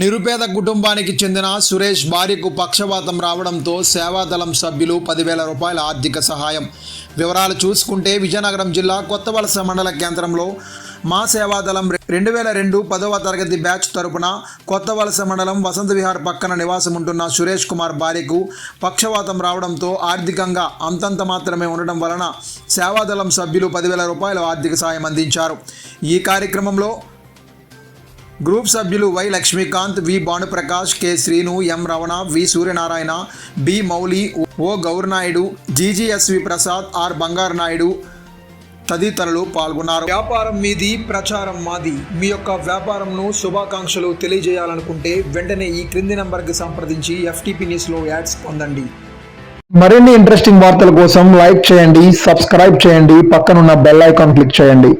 నిరుపేద కుటుంబానికి చెందిన సురేష్ భార్యకు పక్షవాతం రావడంతో సేవాదళం సభ్యులు పదివేల రూపాయల ఆర్థిక సహాయం. వివరాలు చూసుకుంటే విజయనగరం జిల్లా కొత్తవలస మండల కేంద్రంలో మా సేవాదళం రెండు వేల రెండు పదవ తరగతి బ్యాచ్ తరపున కొత్త వలస మండలం వసంత విహార్ పక్కన నివాసం ఉంటున్న సురేష్ కుమార్ భార్యకు పక్షవాతం రావడంతో ఆర్థికంగా అంతంత మాత్రమే ఉండడం వలన సేవాదళం సభ్యులు పదివేల రూపాయల ఆర్థిక సాయం అందించారు. ఈ కార్యక్రమంలో గ్రూప్ సభ్యులు Y Lakshmikanth V Bhanuprakash K Srinu M Ramana V Suryanarayana B Mouli O Gournaidu GGSV Prasad R Bangaru Naidu తదితరులు పాల్గొన్నారు. వ్యాపారం మీది ప్రచారం మాది. మీ యొక్క వ్యాపారంను శుభాకాంక్షలు తెలియజేయాలనుకుంటే వెంటనే ఈ క్రింది నంబర్కి సంప్రదించి ఎఫ్టీపీ న్యూస్లో యాడ్స్ పొందండి. మరిన్ని ఇంట్రెస్టింగ్ వార్తల కోసం లైక్ చేయండి సబ్స్క్రైబ్ చేయండి పక్కనున్న బెల్ ఐకాన్ క్లిక్ చేయండి.